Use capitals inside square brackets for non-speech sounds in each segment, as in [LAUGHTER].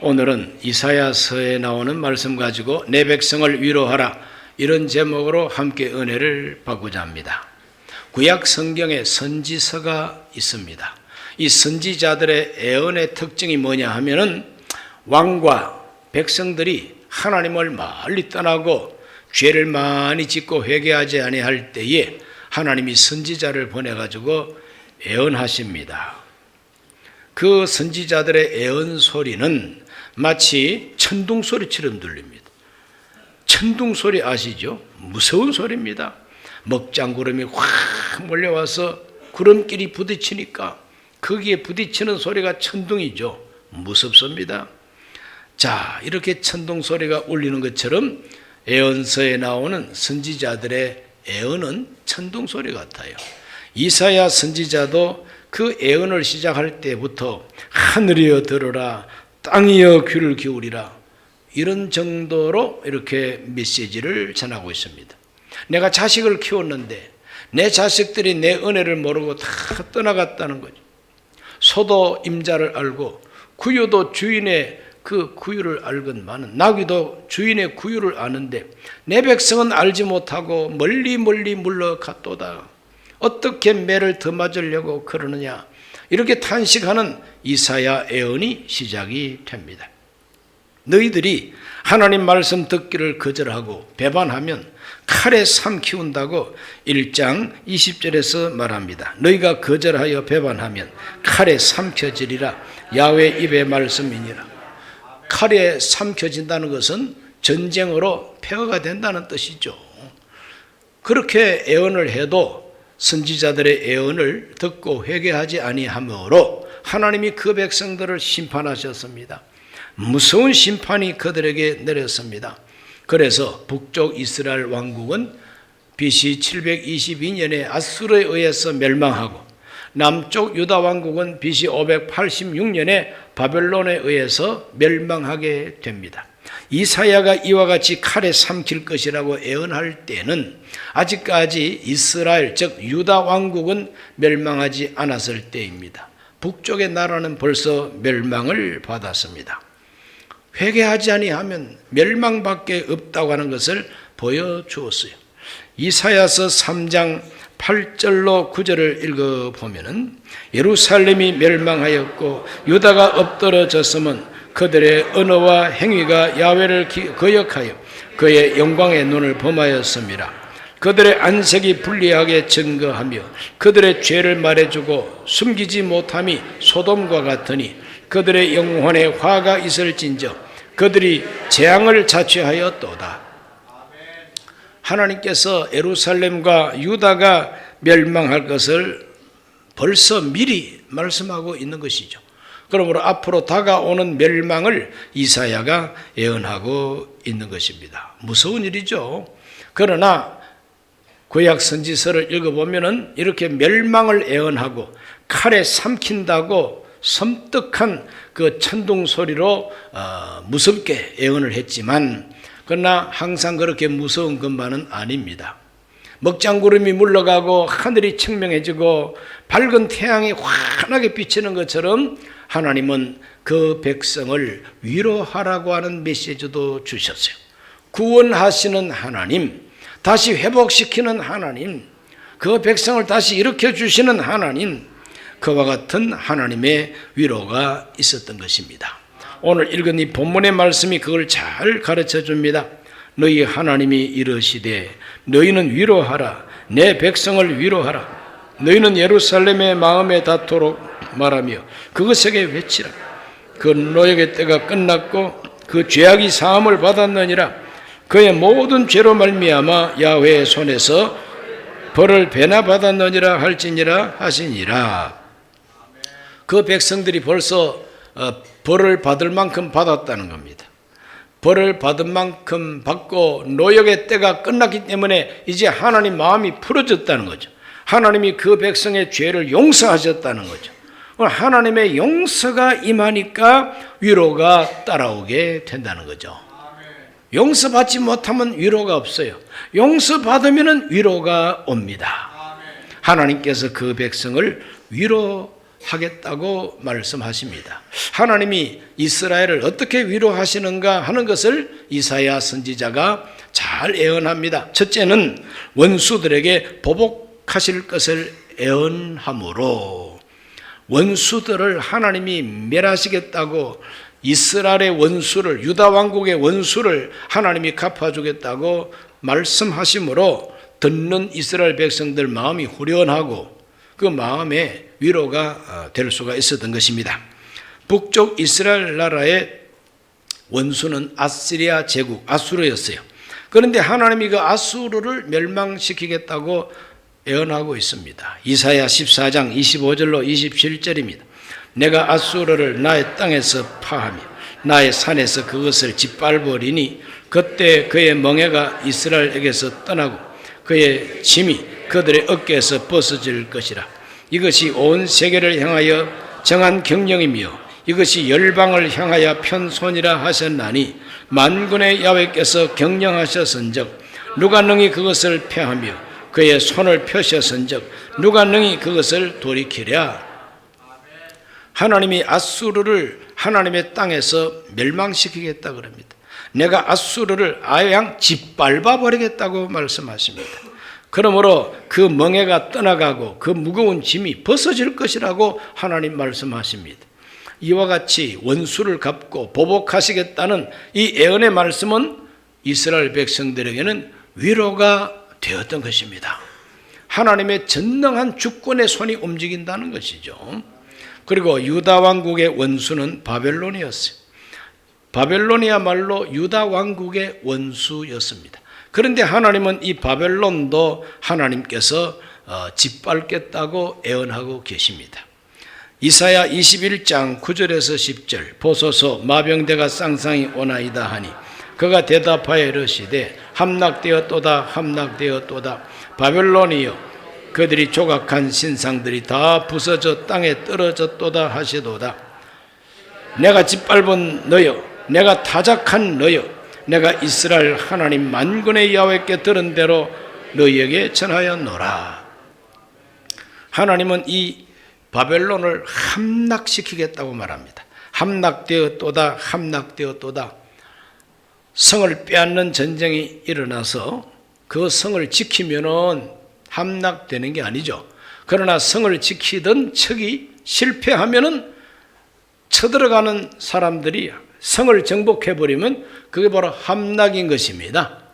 오늘은 이사야서에 나오는 말씀 가지고 내 백성을 위로하라 이런 제목으로 함께 은혜를 받고자 합니다. 구약 성경에 선지서가 있습니다. 이 선지자들의 애언의 특징이 뭐냐 하면은 왕과 백성들이 하나님을 멀리 떠나고 죄를 많이 짓고 회개하지 아니할 때에 하나님이 선지자를 보내 가지고 애언하십니다. 그 선지자들의 애언 소리는 마치 천둥 소리처럼 들립니다. 천둥 소리 아시죠? 무서운 소리입니다. 먹장구름이 확 몰려와서 구름끼리 부딪히니까 거기에 부딪히는 소리가 천둥이죠. 무섭습니다. 자, 이렇게 천둥 소리가 울리는 것처럼 애언서에 나오는 선지자들의 애언은 천둥 소리 같아요. 이사야 선지자도 그 애언을 시작할 때부터 하늘이여 들으라 땅이여 귀를 기울이라 이런 정도로 이렇게 메시지를 전하고 있습니다. 내가 자식을 키웠는데 내 자식들이 내 은혜를 모르고 다 떠나갔다는 거죠. 소도 임자를 알고 구유도 주인의 그 구유를 알건만은 나귀도 주인의 구유를 아는데 내 백성은 알지 못하고 멀리 멀리 물러갔도다. 어떻게 매를 더 맞으려고 그러느냐. 이렇게 탄식하는 이사야 애언이 시작이 됩니다. 너희들이 하나님 말씀 듣기를 거절하고 배반하면 칼에 삼키운다고 1장 20절에서 말합니다. 너희가 거절하여 배반하면 칼에 삼켜지리라 야외 입의 말씀이니라. 칼에 삼켜진다는 것은 전쟁으로 폐허가 된다는 뜻이죠. 그렇게 애언을 해도 선지자들의 애언을 듣고 회개하지 아니하므로 하나님이 그 백성들을 심판하셨습니다. 무서운 심판이 그들에게 내렸습니다. 그래서 북쪽 이스라엘 왕국은 BC 722년에 아수르에 의해서 멸망하고 남쪽 유다 왕국은 BC 586년에 바벨론에 의해서 멸망하게 됩니다. 이사야가 이와 같이 칼에 삼킬 것이라고 애언할 때는 아직까지 이스라엘 즉 유다 왕국은 멸망하지 않았을 때입니다. 북쪽의 나라는 벌써 멸망을 받았습니다. 회개하지 아니하면 멸망밖에 없다고 하는 것을 보여 주었어요. 이사야서 3장 8절로 9절을 읽어 보면은 예루살렘이 멸망하였고 유다가 엎드러졌으면 그들의 언어와 행위가 야외를 거역하여 그의 영광의 눈을 범하였습니다. 그들의 안색이 불리하게 증거하며 그들의 죄를 말해주고 숨기지 못함이 소돔과 같으니 그들의 영혼에 화가 있을진저 그들이 재앙을 자취하였도다. 하나님께서 예루살렘과 유다가 멸망할 것을 벌써 미리 말씀하고 있는 것이죠. 그러므로 앞으로 다가오는 멸망을 이사야가 예언하고 있는 것입니다. 무서운 일이죠. 그러나 구약 선지서를 읽어보면은 이렇게 멸망을 예언하고 칼에 삼킨다고 섬뜩한 그 천둥 소리로 어, 무섭게 예언을 했지만 그러나 항상 그렇게 무서운 것만은 아닙니다. 먹장구름이 물러가고 하늘이 청명해지고 밝은 태양이 환하게 비치는 것처럼 하나님은 그 백성을 위로하라고 하는 메시지도 주셨어요. 구원하시는 하나님, 다시 회복시키는 하나님, 그 백성을 다시 일으켜 주시는 하나님, 그와 같은 하나님의 위로가 있었던 것입니다. 오늘 읽은 이 본문의 말씀이 그걸 잘 가르쳐 줍니다. 너희 하나님이 이르시되 너희는 위로하라 내 백성을 위로하라 너희는 예루살렘의 마음에 닿도록 말하며 그것에게 외치라 그 노역의 때가 끝났고 그 죄악이 사함을 받았느니라 그의 모든 죄로 말미암아 야훼의 손에서 벌을 배나 받았느니라 할지니라 하시니라 그 백성들이 벌써 어, 벌을 받을 만큼 받았다는 겁니다. 벌을 받은 만큼 받고 노역의 때가 끝났기 때문에 이제 하나님 마음이 풀어졌다는 거죠. 하나님이 그 백성의 죄를 용서하셨다는 거죠. 하나님의 용서가 임하니까 위로가 따라오게 된다는 거죠. 용서받지 못하면 위로가 없어요. 용서받으면 위로가 옵니다. 하나님께서 그 백성을 위로 하겠다고 말씀하십니다. 하나님이 이스라엘을 어떻게 위로하시는가 하는 것을 이사야 선지자가 잘 예언합니다. 첫째는 원수들에게 보복하실 것을 예언함으로 원수들을 하나님이 멸하시겠다고 이스라엘의 원수를 유다 왕국의 원수를 하나님이 갚아주겠다고 말씀하심으로 듣는 이스라엘 백성들 마음이 후련하고 그 마음에 위로가 어, 될 수가 있었던 것입니다. 북쪽 이스라엘 나라의 원수는 아시리아 제국 아수르였어요. 그런데 하나님이 그 아수르를 멸망시키겠다고 예언하고 있습니다. 이사야 14장 25절로 27절입니다. 내가 아수르를 나의 땅에서 파하며 나의 산에서 그것을 짓밟으리니 그때 그의 멍에가 이스라엘에게서 떠나고 그의 짐이 그들의 어깨에서 벗어질 것이라. 이것이 온 세계를 향하여 정한 경영이며 이것이 열방을 향하여 편손이라 하셨나니 만군의 야훼께서 경영하셨은즉 누가 능히 그것을 패하며 그의 손을 펴셨은즉 누가 능히 그것을 돌이키랴 하나님이 아수르를 하나님의 땅에서 멸망시키겠다 그럽니다. 내가 아수르를 아양 짓밟아 버리겠다고 말씀하십니다. 그러므로 그 멍해가 떠나가고 그 무거운 짐이 벗어질 것이라고 하나님 말씀하십니다. 이와 같이 원수를 갚고 보복하시겠다는 이 예언의 말씀은 이스라엘 백성들에게는 위로가 되었던 것입니다. 하나님의 전능한 주권의 손이 움직인다는 것이죠. 그리고 유다 왕국의 원수는 바벨론이었어요. 바벨론이야말로 유다 왕국의 원수였습니다. 그런데 하나님은 이 바벨론도 하나님께서 어, 짓밟겠다고 예언하고 계십니다. 이사야 21장 9절에서 10절 보소서 마병대가 쌍쌍이 오나이다 하니 그가 대답하여 이르시되 함락되었도다 함락되었도다 바벨론이여 그들이 조각한 신상들이 다 부서져 땅에 떨어졌도다 하시도다 내가 짓밟은 너여 내가 타작한 너여 내가 이스라엘 하나님 만군의 야훼께 들은 대로 너희에게 전하였노라 하나님은 이 바벨론을 함락시키겠다고 말합니다. 함락되었도다, 함락되었도다. 성을 빼앗는 전쟁이 일어나서 그 성을 지키면은 함락되는 게 아니죠. 그러나 성을 지키던 척이 실패하면은 쳐들어가는 사람들이 성을 정복해버리면 그게 바로 함락인 것입니다.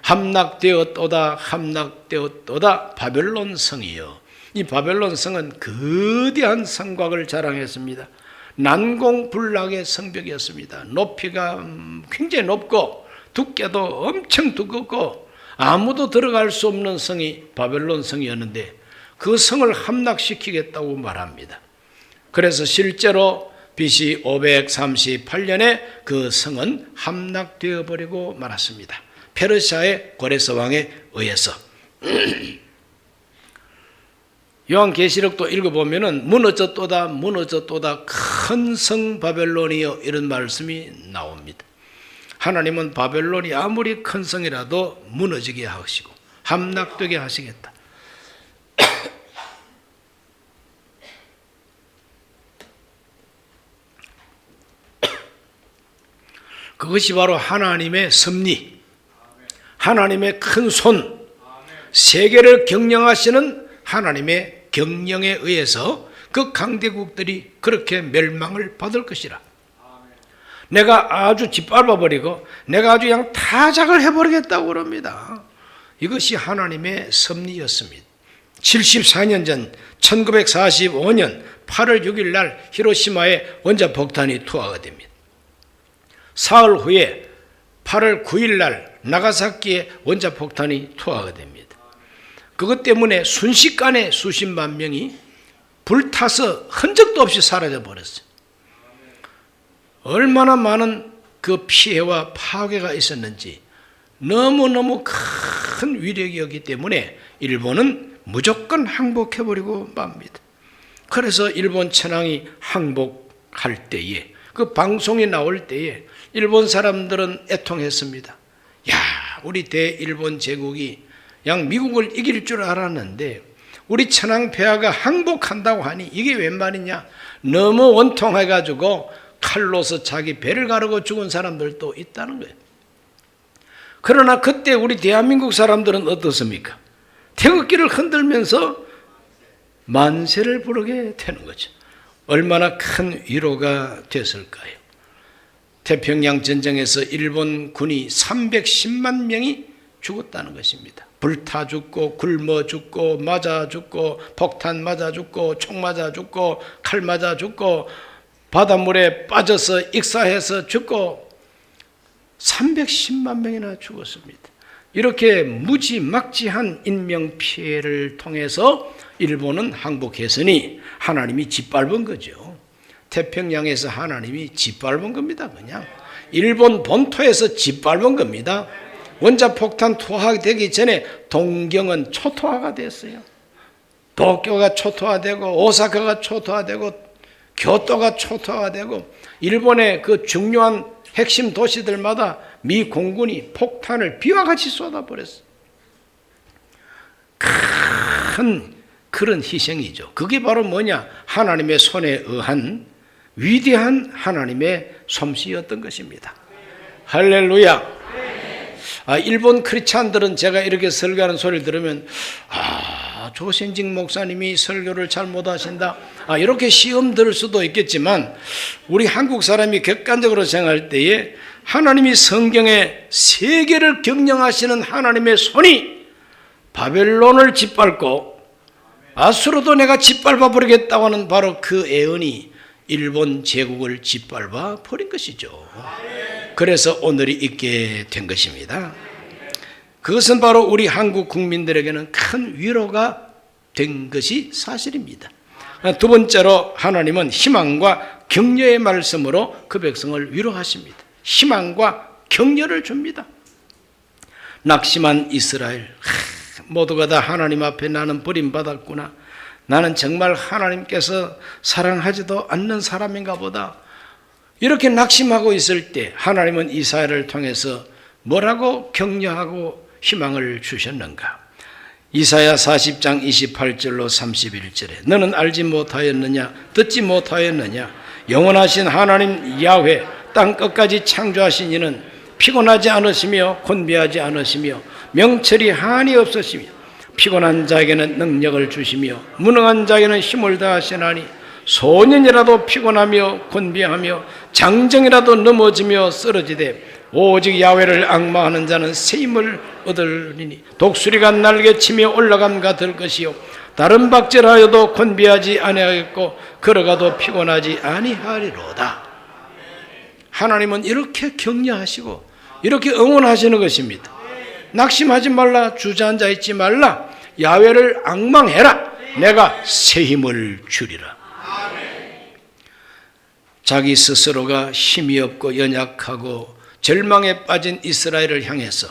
함락되었도다, 함락되었도다, 바벨론 성이요. 이 바벨론 성은 거대한 성곽을 자랑했습니다. 난공불락의 성벽이었습니다. 높이가 굉장히 높고 두께도 엄청 두껍고 아무도 들어갈 수 없는 성이 바벨론 성이었는데 그 성을 함락시키겠다고 말합니다. 그래서 실제로 BC 538년에 그 성은 함락되어 버리고 말았습니다. 페르시아의 고레스 왕에 의해서 [CLEARS THROAT] 요한계시록도 읽어보면은 무너졌도다 무너졌도다 큰 성 바벨론이여 이런 말씀이 나옵니다. 하나님은 바벨론이 아무리 큰 성이라도 무너지게 하시고 함락되게 하시겠다. [COUGHS] 그것이 바로 하나님의 섭리, 하나님의 큰 손, 세계를 경영하시는 하나님의 경영에 의해서 그 강대국들이 그렇게 멸망을 받을 것이라. 내가 아주 짓밟아 버리고 내가 아주 그냥 타작을 해버리겠다고 그럽니다. 이것이 하나님의 섭리였습니다. 74년 전 1945년 8월 6일 날 히로시마에 원자 폭탄이 투하가 됩니다. 사흘 후에 8월 9일 날 나가사키에 원자 폭탄이 투하가 됩니다. 그것 때문에 순식간에 수십만 명이 불타서 흔적도 없이 사라져 버렸어요. 얼마나 많은 그 피해와 파괴가 있었는지 너무너무 큰 위력이었기 때문에 일본은 무조건 항복해버리고 맙니다. 그래서 일본 천황이 항복할 때에 그 방송이 나올 때에 일본 사람들은 애통했습니다. 야, 우리 대일본 제국이 양 미국을 이길 줄 알았는데 우리 천황 폐하가 항복한다고 하니 이게 웬 말이냐? 너무 원통해가지고 칼로서 자기 배를 가르고 죽은 사람들도 있다는 거예요. 그러나 그때 우리 대한민국 사람들은 어떻습니까? 태극기를 흔들면서 만세를 부르게 되는 거죠. 얼마나 큰 위로가 됐을까요? 태평양 전쟁에서 일본 군이 310만 명이 죽었다는 것입니다. 불타 죽고 굶어 죽고 맞아 죽고 폭탄 맞아 죽고 총 맞아 죽고 칼 맞아 죽고 바닷물에 빠져서 익사해서 죽고 310만 명이나 죽었습니다. 이렇게 무지막지한 인명 피해를 통해서 일본은 항복했으니 하나님이 짓밟은 거죠. 태평양에서 하나님이 짓밟은 겁니다. 그냥 일본 본토에서 짓밟은 겁니다. 원자폭탄 투하되기 전에 동경은 초토화가 됐어요. 도쿄가 초토화되고 오사카가 초토화되고 교토가 초토화되고 일본의 그 중요한 핵심 도시들마다 미 공군이 폭탄을 비와 같이 쏟아버렸어요. 큰 그런 희생이죠. 그게 바로 뭐냐? 하나님의 손에 의한 위대한 하나님의 솜씨였던 것입니다. 할렐루야. 아, 일본 크리스찬들은 제가 이렇게 설교하는 소리를 들으면 아, 조신직 목사님이 설교를 잘 못하신다. 아, 이렇게 시험 들을 수도 있겠지만 우리 한국 사람이 객관적으로 생각할 때에 하나님이 성경에 세계를 경영하시는 하나님의 손이 바벨론을 짓밟고 아수로도 내가 짓밟아 버리겠다고 하는 바로 그 애언이 일본 제국을 짓밟아 버린 것이죠. 그래서 오늘이 있게 된 것입니다. 그것은 바로 우리 한국 국민들에게는 큰 위로가 된 것이 사실입니다. 두 번째로 하나님은 희망과 격려의 말씀으로 그 백성을 위로하십니다. 희망과 격려를 줍니다. 낙심한 이스라엘, 하, 모두가 다 하나님 앞에 나는 버림받았구나. 나는 정말 하나님께서 사랑하지도 않는 사람인가 보다. 이렇게 낙심하고 있을 때 하나님은 이사야를 통해서 뭐라고 격려하고 희망을 주셨는가? 이사야 40장 28절로 31절에 너는 알지 못하였느냐 듣지 못하였느냐 영원하신 하나님 야훼 땅 끝까지 창조하신 이는 피곤하지 않으시며 곤비하지 않으시며 명철이 한이 없으시며 피곤한 자에게는 능력을 주시며 무능한 자에게는 힘을 다하시나니 소년이라도 피곤하며 곤비하며 장정이라도 넘어지며 쓰러지되 오직 야훼를 악마하는 자는 새 힘을 얻으리니 독수리가 날개 치며 올라감과 될 것이요 다른 박질하여도 곤비하지 아니하겠고 걸어가도 피곤하지 아니하리로다. 하나님은 이렇게 격려하시고 이렇게 응원하시는 것입니다. 낙심하지 말라 주저앉아 있지 말라. 야훼를 악망해라. 내가 새 힘을 주리라 자기 스스로가 힘이 없고 연약하고 절망에 빠진 이스라엘을 향해서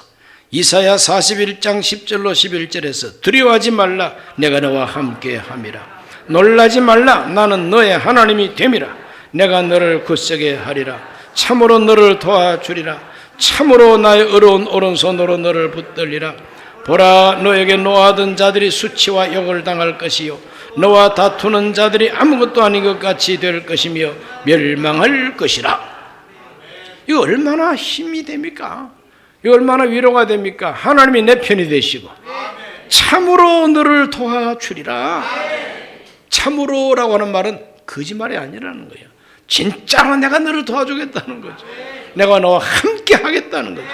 이사야 41장 10절로 11절에서 두려워하지 말라 내가 너와 함께 함이라. 놀라지 말라 나는 너의 하나님이 됨이라. 내가 너를 굳세게 하리라. 참으로 너를 도와주리라. 참으로 나의 어려운 오른손으로 너를 붙들리라. 보라 너에게 노하던 자들이 수치와 욕을 당할 것이요 너와 다투는 자들이 아무것도 아닌 것 같이 될 것이며 멸망할 것이라. 이거 얼마나 힘이 됩니까? 이거 얼마나 위로가 됩니까? 하나님이 내 편이 되시고 참으로 너를 도와주리라. 참으로라고 하는 말은 거짓말이 아니라는 거예요. 진짜로 내가 너를 도와주겠다는 거죠. 내가 너와 함께 하겠다는 거죠.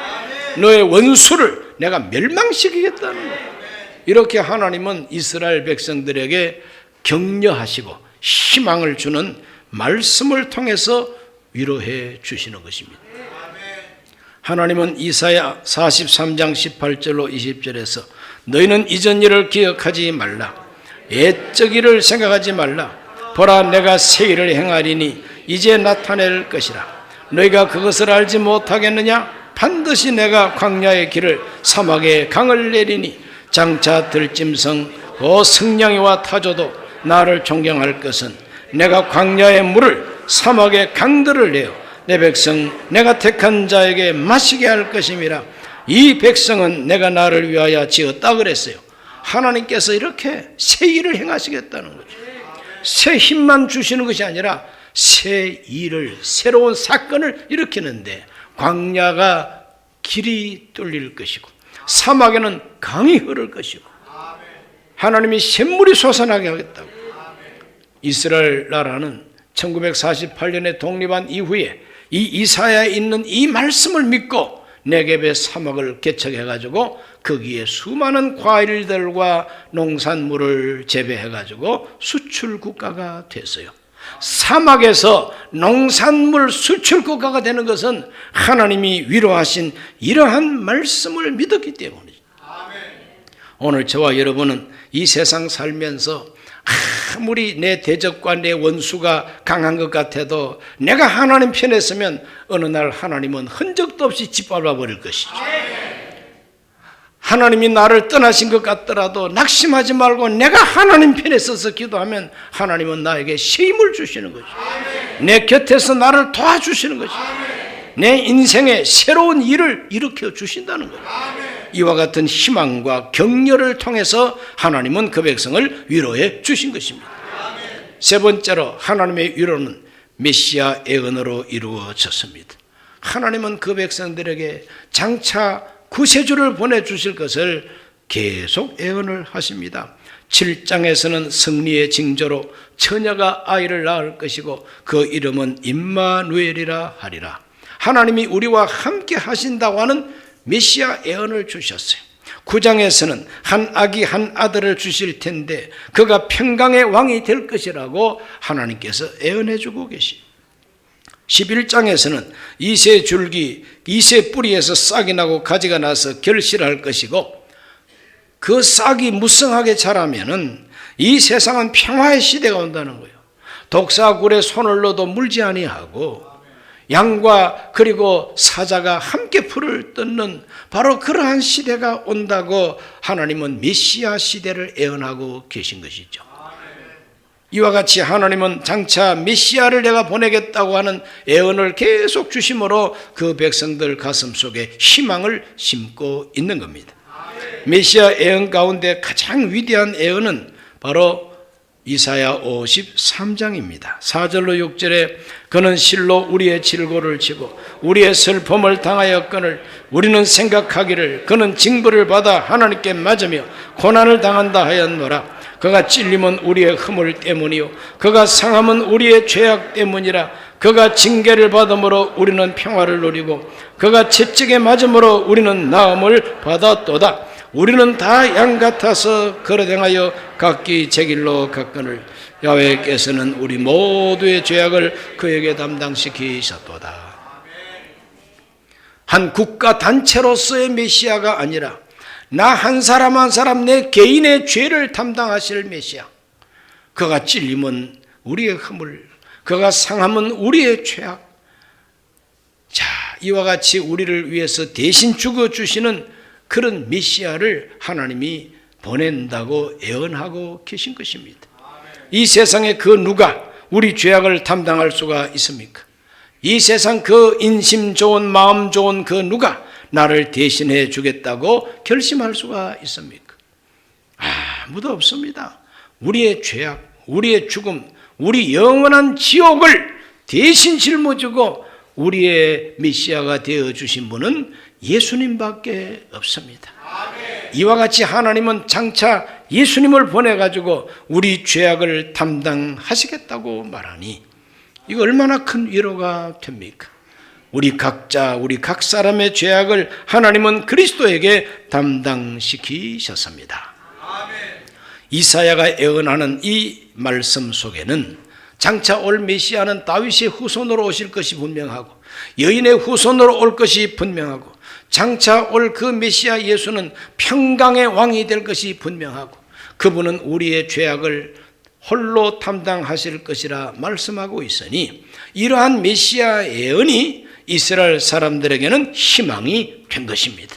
너의 원수를 내가 멸망시키겠다는 거예요 이렇게 하나님은 이스라엘 백성들에게 격려하시고 희망을 주는 말씀을 통해서 위로해 주시는 것입니다. 하나님은 이사야 43장 18절로 20절에서 너희는 이전 일을 기억하지 말라. 옛적 일을 생각하지 말라. 보라 내가 새 일을 행하리니 이제 나타낼 것이라. 너희가 그것을 알지 못하겠느냐? 반드시 내가 광야의 길을 사막에 강을 내리니 장차 들짐승 그 승냥이와 타조도 나를 존경할 것은 내가 광야의 물을 사막의 강들을 내어 내 백성 내가 택한 자에게 마시게 할 것임이라 이 백성은 내가 나를 위하여 지었다 그랬어요 하나님께서 이렇게 새 일을 행하시겠다는 거죠. 새 힘만 주시는 것이 아니라 새 일을 새로운 사건을 일으키는데 광야가 길이 뚫릴 것이고 사막에는 강이 흐를 것이고 하나님이 샘물이 솟아나게 하겠다고 이스라엘 나라는 1948년에 독립한 이후에 이 이사야에 있는 이 말씀을 믿고 네겝의 사막을 개척해 가지고 거기에 수많은 과일들과 농산물을 재배해 가지고 수출 국가가 됐어요. 사막에서 농산물 수출 국가가 되는 것은 하나님이 위로하신 이러한 말씀을 믿었기 때문이죠. 오늘 저와 여러분은 이 세상 살면서 아무리 내 대적과 내 원수가 강한 것 같아도 내가 하나님 편에 서면 어느 날 하나님은 흔적도 없이 짓밟아 버릴 것이죠. 하나님이 나를 떠나신 것 같더라도 낙심하지 말고 내가 하나님 편에 서서 기도하면 하나님은 나에게 새 힘을 주시는 거죠. 내 곁에서 나를 도와주시는 거죠. 내 인생에 새로운 일을 일으켜 주신다는 거예요. 이와 같은 희망과 격려를 통해서 하나님은 그 백성을 위로해 주신 것입니다. 세 번째로 하나님의 위로는 메시아 애언으로 이루어졌습니다. 하나님은 그 백성들에게 장차 구세주를 보내주실 것을 계속 애언을 하십니다. 7장에서는 승리의 징조로 처녀가 아이를 낳을 것이고 그 이름은 임마누엘이라 하리라. 하나님이 우리와 함께 하신다고 하는 메시아 애언을 주셨어요. 9장에서는 한 아기 한 아들을 주실 텐데 그가 평강의 왕이 될 것이라고 하나님께서 애언해 주고 계시. 11장에서는 이세 줄기, 이세 뿌리에서 싹이 나고 가지가 나서 결실할 것이고 그 싹이 무성하게 자라면은 이 세상은 평화의 시대가 온다는 거예요. 독사굴에 손을 넣어도 물지 아니하고 양과 그리고 사자가 함께 풀을 뜯는 바로 그러한 시대가 온다고 하나님은 메시아 시대를 애언하고 계신 것이죠. 이와 같이 하나님은 장차 메시아를 내가 보내겠다고 하는 애언을 계속 주심으로 그 백성들 가슴 속에 희망을 심고 있는 겁니다. 메시아 애언 가운데 가장 위대한 애언은 바로 이사야 53장입니다. 4절로 6절에 그는 실로 우리의 질고를 지고 우리의 슬픔을 당하였거늘 우리는 생각하기를 그는 징벌을 받아 하나님께 맞으며 고난을 당한다 하였노라. 그가 찔림은 우리의 허물 때문이요. 그가 상함은 우리의 죄악 때문이라. 그가 징계를 받음으로 우리는 평화를 누리고 그가 채찍에 맞음으로 우리는 나음을 받았도다. 우리는 다 양 같아서 걸어댕하여 각기 제 길로 갔거늘. 야훼께서는 우리 모두의 죄악을 그에게 담당시키셨도다. 한 국가 단체로서의 메시아가 아니라 나 한 사람 한 사람 내 개인의 죄를 담당하실 메시아. 그가 찔림은 우리의 허물, 그가 상함은 우리의 죄악. 자, 이와 같이 우리를 위해서 대신 죽어 주시는 그런 메시아를 하나님이 보낸다고 예언하고 계신 것입니다. 이 세상에 그 누가 우리 죄악을 담당할 수가 있습니까? 이 세상 그 인심 좋은 마음 좋은 그 누가 나를 대신해 주겠다고 결심할 수가 있습니까? 아무도 없습니다. 우리의 죄악, 우리의 죽음, 우리 영원한 지옥을 대신 짊어지고 우리의 메시아가 되어 주신 분은 예수님밖에 없습니다. 이와 같이 하나님은 장차 예수님을 보내 가지고 우리 죄악을 담당하시겠다고 말하니 이거 얼마나 큰 위로가 됩니까? 우리 각자 우리 각 사람의 죄악을 하나님은 그리스도에게 담당시키셨습니다. 이사야가 애언하는 이 말씀 속에는 장차 올 메시아는 다윗의 후손으로 오실 것이 분명하고 여인의 후손으로 올 것이 분명하고 장차 올 그 메시아 예수는 평강의 왕이 될 것이 분명하고 그분은 우리의 죄악을 홀로 담당하실 것이라 말씀하고 있으니 이러한 메시아 예언이 이스라엘 사람들에게는 희망이 된 것입니다.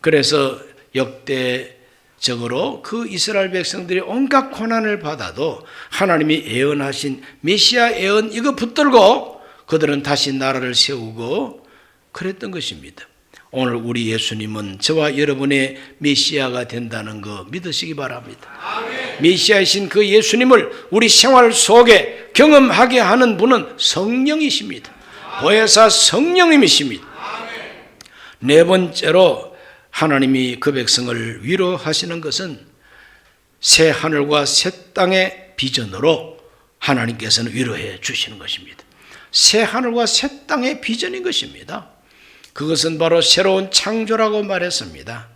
그래서 역대적으로 그 이스라엘 백성들이 온갖 고난을 받아도 하나님이 예언하신 메시아 예언 이거 붙들고 그들은 다시 나라를 세우고 그랬던 것입니다. 오늘 우리 예수님은 저와 여러분의 메시아가 된다는 거 믿으시기 바랍니다. 메시아이신 그 예수님을 우리 생활 속에 경험하게 하는 분은 성령이십니다. 보혜사 성령님이십니다. 네 번째로 하나님이 그 백성을 위로하시는 것은 새 하늘과 새 땅의 비전으로 하나님께서는 위로해 주시는 것입니다. 새 하늘과 새 땅의 비전인 것입니다. 그것은 바로 새로운 창조라고 말했습니다.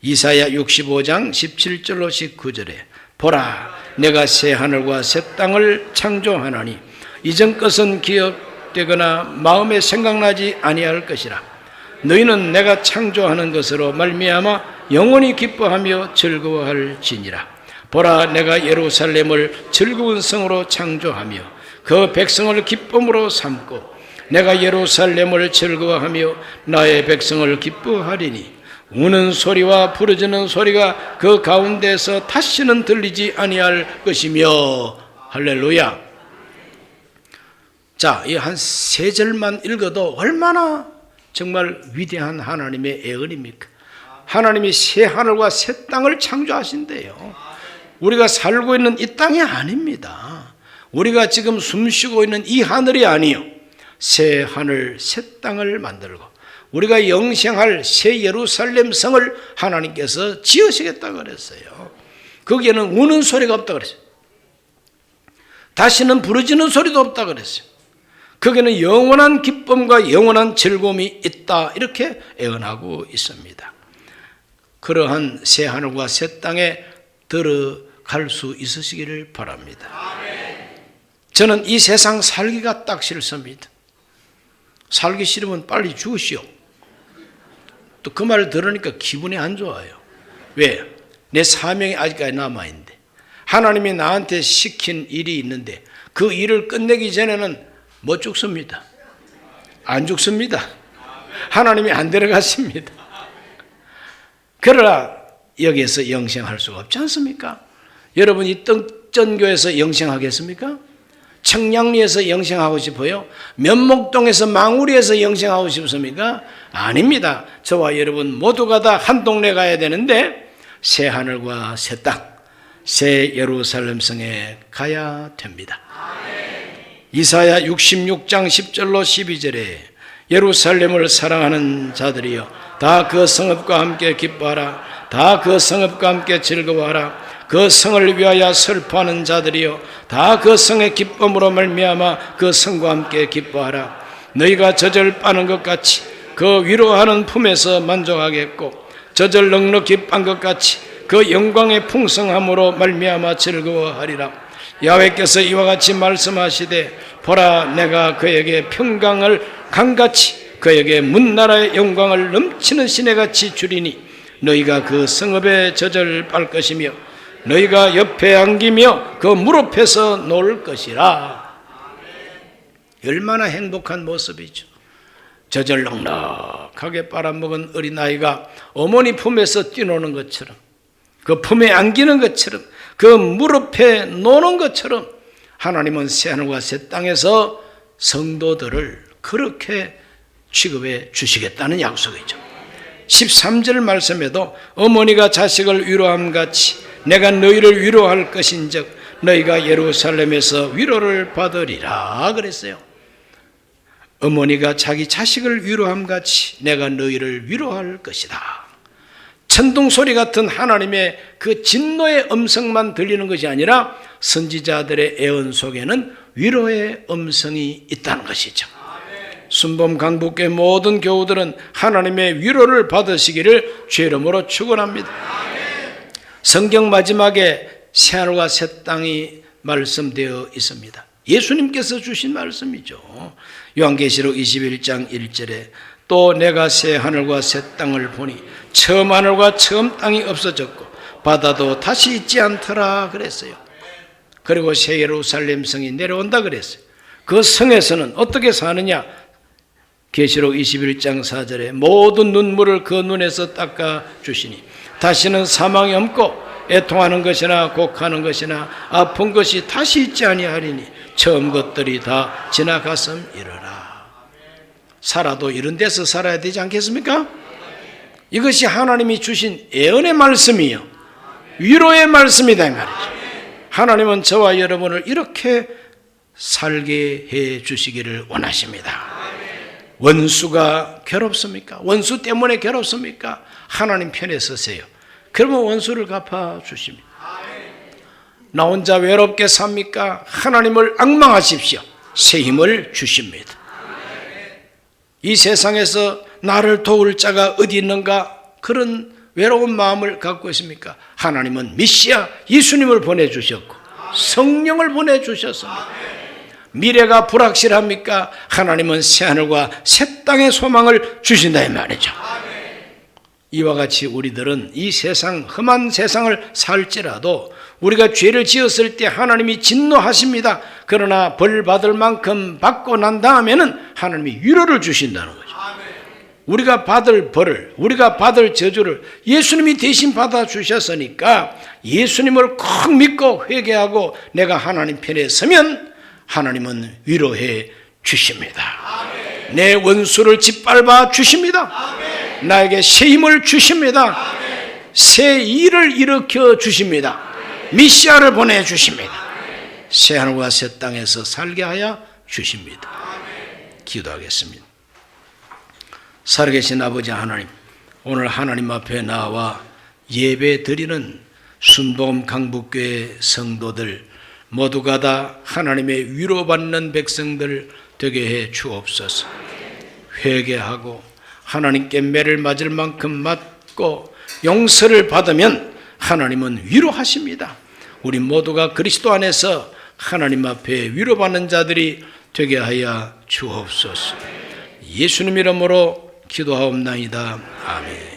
이사야 65장 17절로 19절에 보라 내가 새 하늘과 새 땅을 창조하나니 이전 것은 기 억되거나 마음에 생각나지 아니할 것이라 너희는 내가 창조하는 것으로 말미암아 영원히 기뻐하며 즐거워할지니라 보라 내가 예루살렘을 즐거운 성으로 창조하며 그 백성을 기쁨으로 삼고 내가 예루살렘을 즐거워하며 나의 백성을 기뻐하리니 우는 소리와 부르짖는 소리가 그 가운데서 다시는 들리지 아니할 것이며 할렐루야. 자, 이 한 세 절만 읽어도 얼마나 정말 위대한 하나님의 애언입니까? 하나님이 새 하늘과 새 땅을 창조하신대요. 우리가 살고 있는 이 땅이 아닙니다. 우리가 지금 숨쉬고 있는 이 하늘이 아니요. 새 하늘, 새 땅을 만들고 우리가 영생할 새 예루살렘 성을 하나님께서 지으시겠다고 그랬어요. 거기에는 우는 소리가 없다고 그랬어요. 다시는 부르짖는 소리도 없다고 그랬어요. 거기에는 영원한 기쁨과 영원한 즐거움이 있다. 이렇게 애언하고 있습니다. 그러한 새 하늘과 새 땅에 들어갈 수 있으시기를 바랍니다. 저는 이 세상 살기가 딱 싫습니다. 살기 싫으면 빨리 죽으시오. 또 그 말을 들으니까 기분이 안 좋아요. 왜? 내 사명이 아직까지 남아있는데. 하나님이 나한테 시킨 일이 있는데 그 일을 끝내기 전에는 못 죽습니다. 안 죽습니다. 하나님이 안 데려갔습니다. 그러나 여기에서 영생할 수가 없지 않습니까? 여러분 이 떡전교에서 영생하겠습니까? 청량리에서 영생하고 싶어요? 면목동에서 망우리에서 영생하고 싶습니까? 아닙니다. 저와 여러분 모두가 다 한 동네 가야 되는데 새 하늘과 새 땅, 새 예루살렘 성에 가야 됩니다. 이사야 66장 10절로 12절에 예루살렘을 사랑하는 자들이여 다 그 성읍과 함께 기뻐하라. 다 그 성읍과 함께 즐거워하라. 그 성을 위하여 슬퍼하는 자들이여 다 그 성의 기쁨으로 말미암아 그 성과 함께 기뻐하라. 너희가 젖을 빠는 것 같이 그 위로하는 품에서 만족하겠고 젖을 넉넉히 빤 것 같이 그 영광의 풍성함으로 말미암아 즐거워하리라 야훼께서 이와 같이 말씀하시되 보라 내가 그에게 평강을 강같이 그에게 문나라의 영광을 넘치는 시내같이 주리니 너희가 그 성읍의 젖을 빨 것이며 너희가 옆에 안기며 그 무릎에서 놀 것이라. 얼마나 행복한 모습이죠. 젖을 넉넉하게 빨아먹은 어린아이가 어머니 품에서 뛰노는 것처럼 그 품에 안기는 것처럼 그 무릎에 노는 것처럼 하나님은 새하늘과 새 땅에서 성도들을 그렇게 취급해 주시겠다는 약속이죠. 13절 말씀에도 어머니가 자식을 위로함 같이 내가 너희를 위로할 것인즉 너희가 예루살렘에서 위로를 받으리라 그랬어요. 어머니가 자기 자식을 위로함 같이 내가 너희를 위로할 것이다. 천둥 소리 같은 하나님의 그 진노의 음성만 들리는 것이 아니라 선지자들의 애언 속에는 위로의 음성이 있다는 것이죠. 순범 강북의 모든 교우들은 하나님의 위로를 받으시기를 죄름으로 축원합니다. 성경 마지막에 새하늘과 새 땅이 말씀되어 있습니다. 예수님께서 주신 말씀이죠. 요한계시록 21장 1절에 또 내가 새 하늘과 새 땅을 보니 처음 하늘과 처음 땅이 없어졌고 바다도 다시 있지 않더라 그랬어요. 그리고 새 예루살렘 성이 내려온다 그랬어요. 그 성에서는 어떻게 사느냐? 계시록 21장 4절에 모든 눈물을 그 눈에서 닦아 주시니 다시는 사망이 없고 애통하는 것이나 곡하는 것이나 아픈 것이 다시 있지 아니하리니 처음 것들이 다 지나갔음 이르라. 살아도 이런 데서 살아야 되지 않겠습니까? 이것이 하나님이 주신 예언의 말씀이요. 위로의 말씀이다 이 말이죠. 하나님은 저와 여러분을 이렇게 살게 해 주시기를 원하십니다. 원수가 괴롭습니까? 원수 때문에 괴롭습니까? 하나님 편에 서세요. 그러면 원수를 갚아 주십니다. 나 혼자 외롭게 삽니까? 하나님을 악망하십시오. 새 힘을 주십니다. 이 세상에서 나를 도울 자가 어디 있는가? 그런 외로운 마음을 갖고 있습니까? 하나님은 미시아 예수님을 보내주셨고 성령을 보내주셨습니다. 미래가 불확실합니까? 하나님은 새하늘과 새 땅의 소망을 주신다 이 말이죠. 이와 같이 우리들은 이 세상 험한 세상을 살지라도 우리가 죄를 지었을 때 하나님이 진노하십니다. 그러나 벌 받을 만큼 받고 난 다음에는 하나님이 위로를 주신다는 거죠. 우리가 받을 벌을 우리가 받을 저주를 예수님이 대신 받아 주셨으니까 예수님을 꼭 믿고 회개하고 내가 하나님 편에 서면 하나님은 위로해 주십니다. 내 원수를 짓밟아 주십니다. 나에게 새 힘을 주십니다. 새 일을 일으켜 주십니다. 미시아를 보내 주십니다. 새 하늘과 새 땅에서 살게 하여 주십니다. 기도하겠습니다. 살아계신 아버지 하나님, 오늘 하나님 앞에 나와 예배 드리는 순복음 강북교회 성도들 모두가 다 하나님의 위로받는 백성들 되게 해 주옵소서. 회개하고 하나님께 매를 맞을 만큼 맞고 용서를 받으면 하나님은 위로하십니다. 우리 모두가 그리스도 안에서 하나님 앞에 위로받는 자들이 되게 하여 주옵소서. 예수님 이름으로 기도하옵나이다. 아멘.